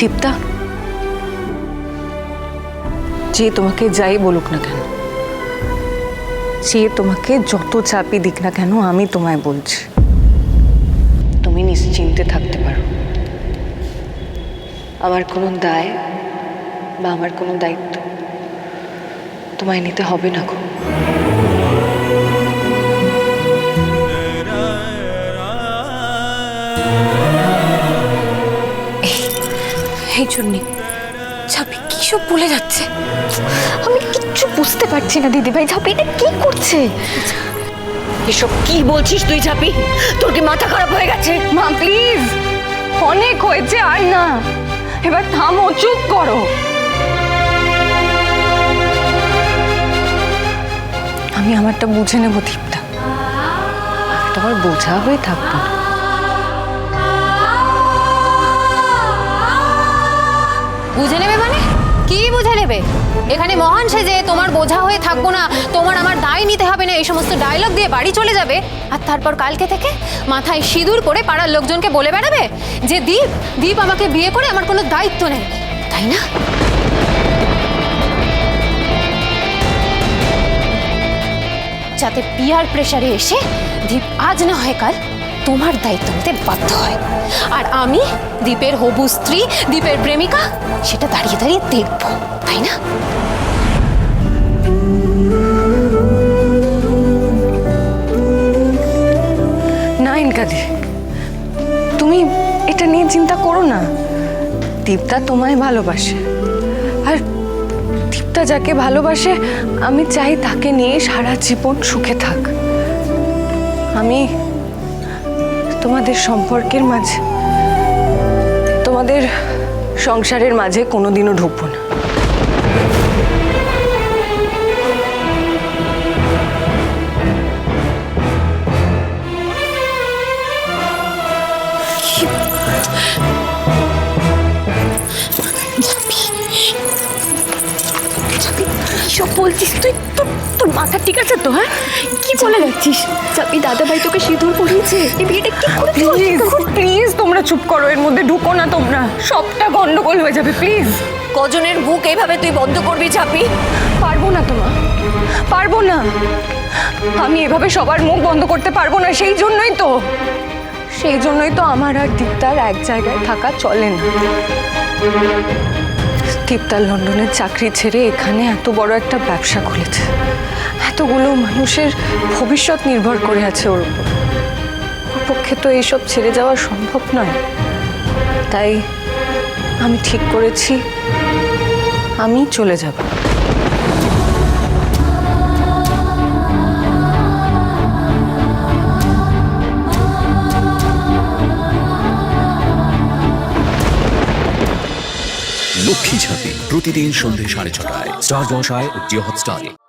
দীপ্তা। যে তোমাকে যাই বলুক না কেন, যে তোমাকে যত চাপই দিক না কেন, আমি তোমায় বলছি। তুমি নিশ্চিন্তে থাকতে পারো। আমার কোনো দায় বা আমার কোনো দায়িত্ব তোমায় নিতে হবে না গো। এই জন্যে ঝাপি কি সব বলে যাচ্ছে? আমি কিচ্ছু বুঝতে পারছি না দিদি ভাই ঝাপি এটা কি করছে? এসব কি বলছিস তুই ঝাপি? তোর কি মাথা খারাপ হয়ে গেছে? মা প্লিজ। অনেক হয়েছে আর না। এবার থামো চুপ করো। আমি আমারটা বুঝে নেব দীপটা তোমার বোঝা হয়ে থাকব। না বুঝে নেবে মানে? কি বুঝে নেবে? এখানে মহান সে যে তোমার বোঝা হয়ে থাকব না, তোমার আমার দায় নিতে হবে না, এই সমস্ত ডায়লগ দিয়ে বাড়ি চলে যাবে। আর তারপর কালকে থেকে মাথায় সিঁদুর করে পাড়ার লোকজনকে বলে বেড়াবে যে, দীপ দীপ আমাকে বিয়ে করে আমার কোনো দায়িত্ব নেই। তাই না? যাতে পিয়ার প্রেসারে এসে দীপ আজ না হয় কাল তোমার দায়িত্ব নিতে বাধ্য হয়। আর আমি, দ্বীপের হবু স্ত্রী দীপের প্রেমিকা, সেটা দাঁড়িয়ে দাঁড়িয়ে দেখব, তাই না? না, ইনকাদি। তুমি এটা নিয়ে চিন্তা করো না। দীপ্তা তোমায় ভালোবাসে। আর দীপ্তা যাকে ভালোবাসে, আমি চাই তাকে নিয়ে সারা জীবন সুখে থাক। আমি তোমাদের সম্পর্কের মাঝে তোমাদের সংসারের মাঝে কোনোদিনও ঢুকবো না। মাথা ঠিক আছে তো হ্যাঁ? কি বলে যাচ্ছিস? ঝাপি দাদা ভাই তোকে সিঁদুর পরিয়েছে। এই বিয়েটা কি করে তুই প্লিজ প্লিজ তোমরা চুপ করো এর মধ্যে ঢুকো না তোমরা। সবটা গন্ডগোল হয়ে যাবে প্লিজ কজনের বুক এইভাবে তুই বন্ধ করবি চাপি? পারব না তোমা। পারব না। আমি এভাবে সবার মুখ বন্ধ করতে পারব না সেই জন্যই তো। সেই জন্যই তো আমার আর দীপ্তার এক জায়গায় থাকা চলে না। দীপ্তার লন্ডনের চাকরি ছেড়ে এখানে এত বড় একটা ব্যবসা খুলেছে। এতগুলো মানুষের ভবিষ্যৎ নির্ভর করে আছে ওর উপর। ওর পক্ষে তো এইসব ছেড়ে যাওয়া সম্ভব নয়। তাই আমি ঠিক করেছি। আমি চলে যাব। লক্ষ্মী ঝাঁপি প্রতিদিন সন্ধ্যে সাড়ে ছটায়। স্টার জলসায় ও হটস্টারে।